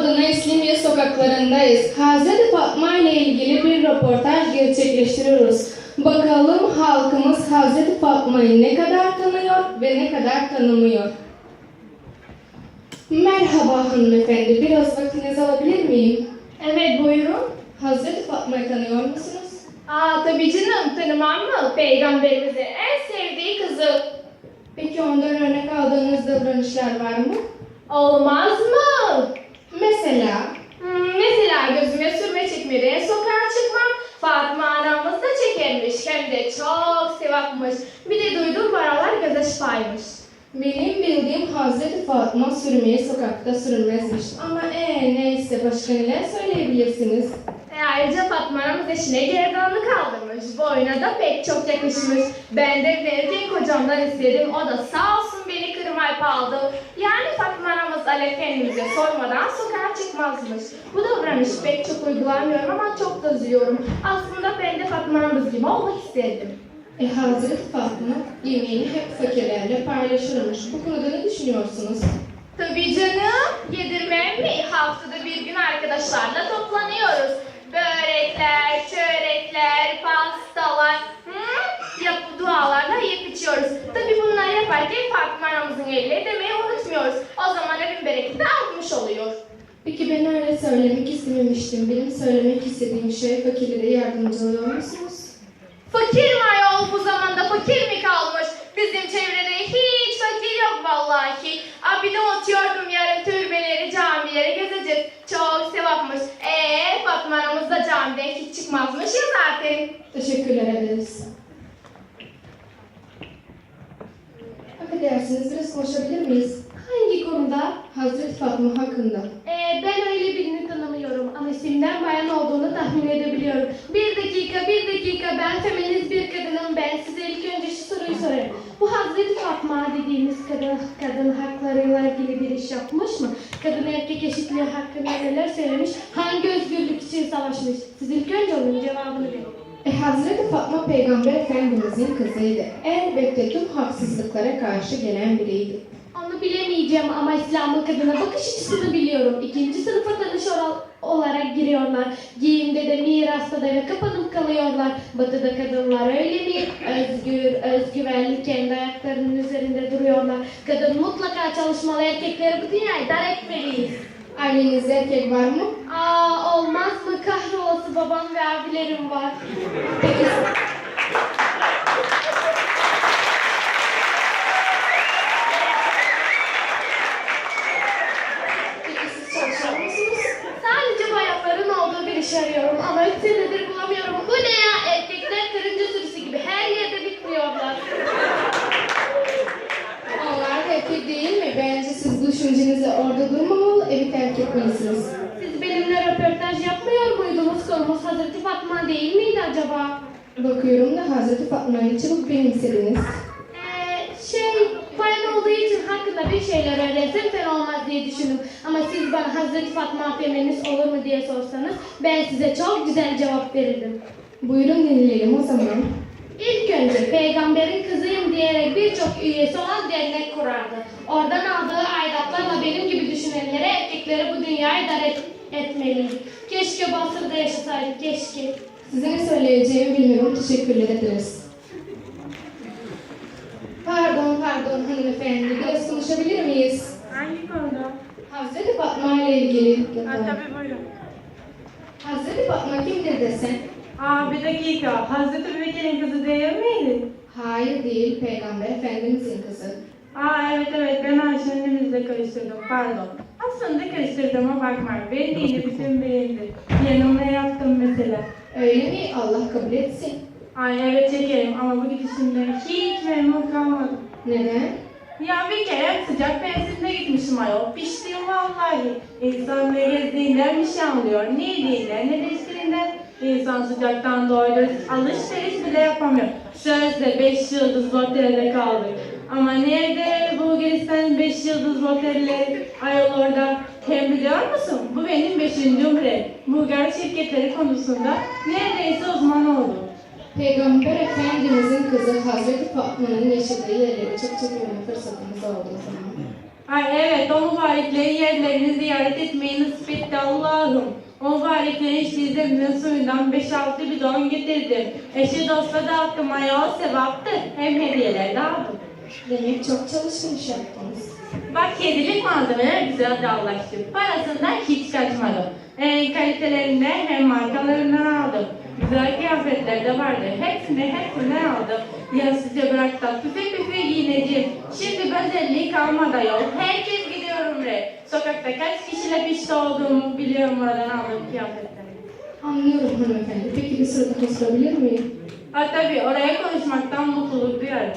adına İslimiye sokaklarındayız. Hazreti Fatma ile ilgili bir röportaj gerçekleştiriyoruz. Bakalım halkımız Hazreti Fatma'yı ne kadar tanıyor ve ne kadar tanımıyor. Merhaba hanımefendi, biraz vaktinizi alabilir miyim? Evet buyurun. Hazreti Fatma'yı tanıyor musunuz? Aa tabii canım tanımam mı? Peygamberimizin en sevdiği kızı. Peki ondan örnek aldığınız davranışlar var mı? Olmaz mı? Mesela Hmm, mesela gözüme sürme çekmeden sokağa çıkmam. Fatma anamız da çekermiş. Hem de çok sevapmış. Bir de duydum paralar göze şifaymış. benim bildiğim Hazreti Fatma sürmeye sokakta sürülmezmiş. Ama ee neyse başka neler söyleyebilirsiniz? E, ayrıca Fatma anamız eşine gerdanlık kaldırmış. Boyuna da pek çok yakışmış. Ben de evlenirken kocamdan istedim. O da sağ olsun beni kırmayıp aldı. Yani Fatma anamız Ali Efendimiz'e sormadan sokağa çıkmazmış. Bu davranışı pek çok uygulamıyorum ama çok da üzüyorum. Aslında ben de Fatma anamız gibi olmak isterdim. E Hazreti Fatma yemeğini hep fakirlerle paylaşırmış. Bu konuda ne düşünüyorsunuz? Tabii canım. Yedirmem mi? Haftada bir gün arkadaşlarla toplanıyoruz. Börekler, çörekler, söylemek istememiştim. Benim söylemek istediğim şey fakirlere yardımcı oluyor musunuz? Fakir mi ayol bu zamanda fakir mi kalmış? Bizim çevrede hiç fakir yok vallahi. Aa, bir de unutuyordum yarın türbeleri, camileri gezeceğiz. Çok sevapmış. Eee Fatma anamız da camiden hiç çıkmazmış ya zaten. Teşekkürler ederiz. Affedersiniz biraz konuşabilir miyiz? Hangi konuda? Hazreti Fatma hakkında. Ee, ben öyle birini tanımıyorum ama isimden bayan olduğunu tahmin edebiliyorum. Bir dakika, bir dakika. Ben feminist bir kadınım. Ben size ilk önce şu soruyu sorarım. Bu Hazreti Fatma dediğimiz kadın, kadın haklarıyla ilgili bir iş yapmış mı? Kadın erkek eşitliği hakkında neler söylemiş? Hangi özgürlük için savaşmış? Siz ilk önce onun cevabını verin. E, Hazreti Fatma Peygamber Efendimizin kızıydı. Elbette tüm haksızlıklara karşı gelen biriydi. Onu bilemeyeceğim ama İslam'ın kadına bakış açısını biliyorum. İkinci sınıfa tanış olarak giriyorlar. Giyimde de mirasta da ve kapanıp kalıyorlar. Batı'da kadınlar öyle mi? Özgür, özgüvenli kendi ayaklarının üzerinde duruyorlar. Kadın mutlaka çalışmalı erkekleri bu dünyayı dar etmeliyiz. Ailenizde erkek var mı? Aa olmaz mı? Kahrolası babam ve abilerim var. Peki siz çalışıyor musunuz? Sadece bayanların olduğu bir iş arıyorum ama üç senedir bulamıyorum. Bu ne ya? Erkekler karınca sürüsü gibi her yerde bitmiyorlar. Onlar da erkek değil mi? Bence siz bu düşüncenizle orada durmamalı, etmelisiniz. Siz benimle röportaj yapmıyor muydunuz? Konumuz Hazreti Fatma değil miydi acaba? Bakıyorum da Hazreti Fatma'yı çabuk benimsediniz. Ee, şey, bayan olduğu için hakkında bir şeyler öğrensem fena olmaz diye düşündüm. Ama siz bana Hazreti Fatma feminist olur mu diye sorsanız ben size çok güzel cevap verirdim. Buyurun dinleyelim o zaman. İlk önce peygamberin kızıyım diyerek birçok üyesi olan dernek kurardı. Oradan aldığı aidatlarla benim gibi dünyayı dar et, etmeliydi. Keşke Basır'da yaşasaydık, keşke. Size ne söyleyeceğimi bilmiyorum. Teşekkürler ederiz. Pardon, pardon hanımefendi. Biraz konuşabilir miyiz? Hangi konuda? Hazreti Fatma ile ilgili. Ha, tabii buyurun. Hazreti Fatma kimdir desen? Aa bir dakika. Hazreti Bekir'in kızı değil miydi? Hayır değil, Peygamber Efendimizin kızı. Aa evet evet ben Ayşe'nin karıştırdım. Pardon. Bakmayın. Ben değil bütün benimdir. Yanımda yaptım mesela. Öyle mi? Allah kabul etsin. Ay evet çekerim ama bu gidişimden hiç memnun kalmadım. Neden? Ya bir kere sıcak mevsimde gitmişim ayol. Piştim vallahi. İnsan ne gezdiğinden bir şey anlıyor. Ne yediğinden ne de içtiğinden. İnsan sıcaktan doydu. Alışveriş bile yapamıyor. Sözde 5 yıldız otelde kaldık. Ama nerede bu Bulgaristan 5 yıldız otelleri ayol orada? Hem biliyor musun? Bu benim 5. umre. Bulgar şirketleri konusunda neredeyse uzman oldum. Peygamber Efendimizin kızı Hazreti Fatma'nın yaşadığı yerleri çok çok görme fırsatımız oldu o zaman. Ay evet, o mübareklerin yerlerini ziyaret etmeyi nasip etti Allah'ım. O mübareklerin zemzem suyundan 5-6 bidon getirdim. Eşi dosta dağıttım ayol sevaptı. Hem hediyeler aldım. Demek çok çalışmış yaptınız. Bak kedilik malzemeler güzel dağlaştı. Parasından hiç kaçmadım. En kalitelerinden hem markalarından aldım. Güzel kıyafetler de vardı. Hepsini hepsinden aldım. Yazıcı bırak da püfe püfe giyineceğim. Şimdi özelliği kalmadı yok. Herkes gidiyorum re. Sokakta kaç kişiyle pişti olduğumu biliyorum oradan aldığım kıyafetleri. Anlıyorum hanımefendi. Peki bir sırada sorabilir miyim? Ha tabii oraya konuşmaktan mutluluk duyarım.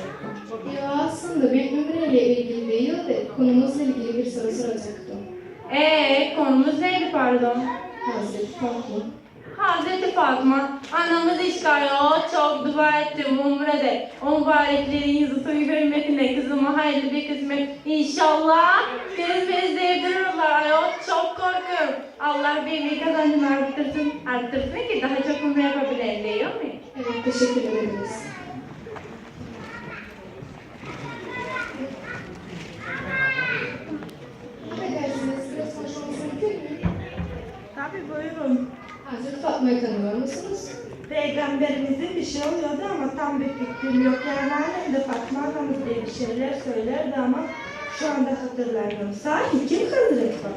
Ya aslında ben Ümre'yle ilgili değil de konumuzla ilgili bir soru soracaktım. Eee konumuz neydi pardon? Hazreti Fatma. Hazreti Fatma, anamız işgaliyo çok dua ettim umrede. O mübareklerin yüzü suyu hürmetine kızıma hayırlı bir kısmet. İnşallah kız beni sevdirirler ayol. Çok korkuyorum. Allah beni kazancını arttırsın. Arttırsın ki daha çok umre yapabileyim değil mi? Evet, teşekkür ederiz. Affedersiniz, biraz konuşmamız mümkün mü? Tabii buyurun. Hazreti Fatma'yı tanıyor musunuz? Peygamberimizin bir şey oluyordu ama tam bir fikrim yok. Yani annem de Fatma anamız diye bir şeyler söylerdi ama şu anda hatırlamıyorum. Sahi kim Fatma?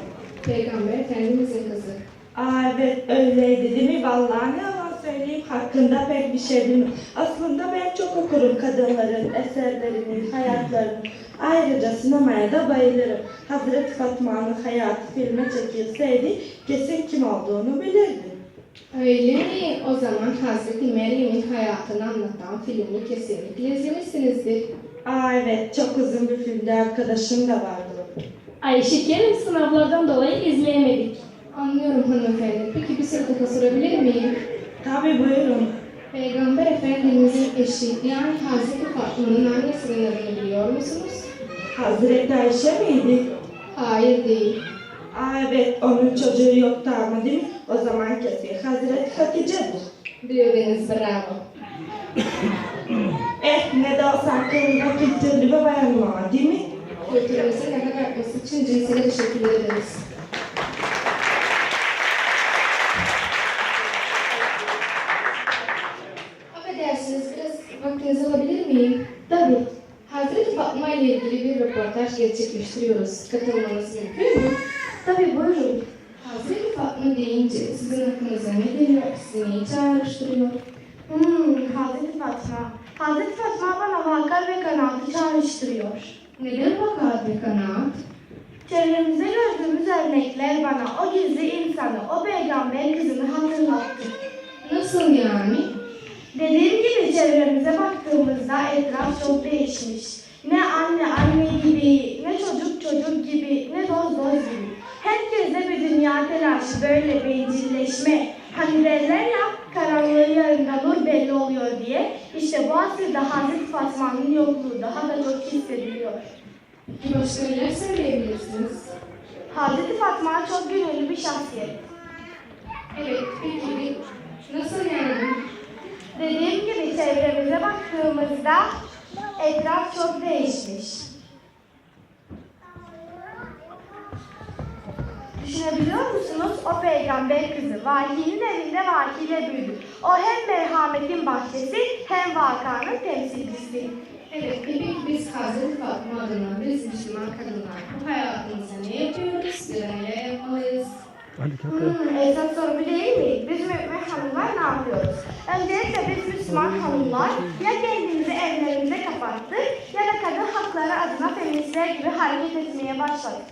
Peygamber Efendimizin kızı. Aa evet öyleydi değil mi? Vallahi ne yalan söyleyeyim hakkında pek bir şey bilmiyorum. Aslında ben çok okurum kadınların eserlerini, hayatlarını. Ayrıca sinemaya da bayılırım. Hazreti Fatma'nın hayatı filme çekilseydi kesin kim olduğunu bilirdim. Öyle mi? O zaman Hazreti Meryem'in hayatını anlatan filmi kesinlikle izlemişsinizdir. Aa evet çok uzun bir filmde arkadaşım da vardı. Ay şekerim sınavlardan dolayı izleyemedik. Anlıyorum hanımefendi. Peki bir soru daha sorabilir miyim? Tabii buyurun. Peygamber Efendimizin eşi yani Hazreti Fatma'nın annesinin adını biliyor musunuz? Hazreti Ayşe miydi? Hayır değil. Aa evet onun çocuğu yoktu ama değil mi? O zaman kesin Hazreti Hatice'dir. Bildiniz bravo. Eh ne de olsa hakkında kültürlü bir bayanım ama değil mi? Kültürümüzün daha artması için cinsine teşekkür ederiz. Affedersiniz biraz vaktinizi alabilir miyim? Tabii. Hazreti Fatma ile ilgili bir röportaj gerçekleştiriyoruz. Katılmanız mümkün mü? Tabii buyurun. Hazreti Fatma deyince sizin aklınıza ne geliyor? Sizi neyi çağrıştırıyor? Hmm, Hazreti Fatma. Hazreti Fatma bana vakar ve kanaatı çağrıştırıyor. Neden vakat ve kanaat? Çevremizde gördüğümüz örnekler bana o gizli insanı, o peygamber kızını hatırlattı. Nasıl yani? Dediğim gibi çevremize baktığımızda etraf çok değişmiş. Ne anne anne gibi, ne çocuk çocuk gibi, ne doz doz gibi. Herkeste bir dünya telaşı, böyle bencilleşme. Hani derler ya, karanlığın yarında nur belli oluyor diye. İşte bu asırda Hazreti Fatma'nın yokluğu daha da çok hissediliyor. Başka neler söyleyebilirsiniz? Hazreti Fatma çok gönüllü bir şahsiyet. Evet, peki nasıl yani? Dediğim gibi çevremize baktığımızda etraf çok değişmiş. Düşünebiliyor musunuz? O peygamber kızı vahinin evinde vahiyle büyüdü. O hem merhametin bahçesi hem vakanın temsilcisi. Evet, peki biz Hazreti Fatma adına, biz Müslüman kadınlar bu hayatımızda ne yapıyoruz ya da neler yapmalıyız? Hmm, esas soru bu değil mi? Biz mümin hanımlar ne yapıyoruz? Öncelikle biz Müslüman hanımlar ya kendimizi evlerimize kapattık ya da kadın hakları adına feministler gibi hareket etmeye başladık.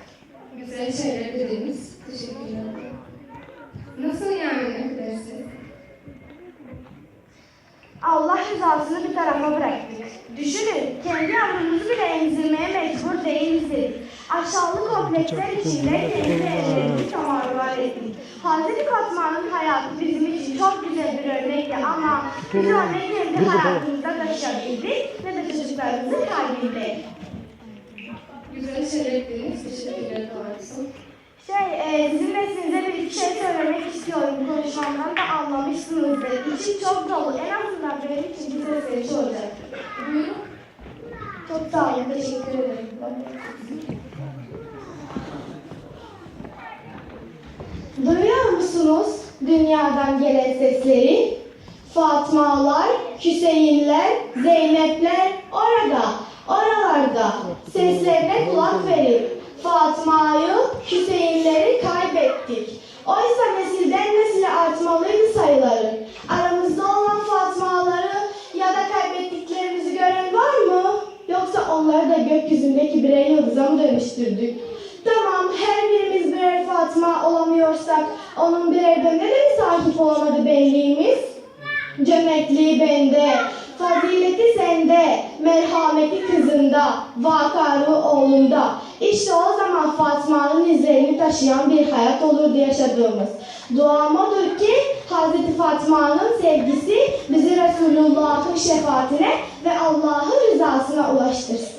Güzel şeyler dediniz. Teşekkürler. Nasıl yani arkadaşlar? Allah rızasını bir tarafa bıraktık. Düşünün, kendi yavrumuzu bile emzirmeye mecbur değiliz dedik. Aşağılık kompleksler içinde kendi evlerimizi tamarlar ettik. Hazreti Fatma'nın hayatı bizim için çok güzel bir örnekti ama biz örneği kendi hayatımızda taşıyabildik ve de çocuklarımızın kalbinde. Güzel dediniz. Teşekkürler doğrusu. Şey, e, sizin size bir iki şey söylemek istiyorum. Konuşmamdan da anlamışsınızdır. İçim çok dolu. En azından benim için bir sözleri olacak. Çok sağ olun. Teşekkür ederim. Duyuyor musunuz dünyadan gelen sesleri? Fatmalar, Hüseyinler, Zeynepler orada, oralarda. Seslerine kulak verin. Fatma'yı, Hüseyinleri kaybettik. Oysa nesilden nesile artmalıydı sayıları. Aramızda olan Fatmaları ya da kaybettiklerimizi gören var mı? Yoksa onları da gökyüzündeki birer yıldıza mı dönüştürdük? Tamam, her birimiz birer Fatma olamıyorsak, onun birer bende de mi sahip olamadı benliğimiz? Cömertliği bende, fazileti sende, merhameti kızında, vakarı oğlunda. İşte o zaman Fatma'nın izlerini taşıyan bir hayat olurdu yaşadığımız. Duam odur ki Hz. Fatma'nın sevgisi bizi Resulullah'ın şefaatine ve Allah'ın rızasına ulaştırsın.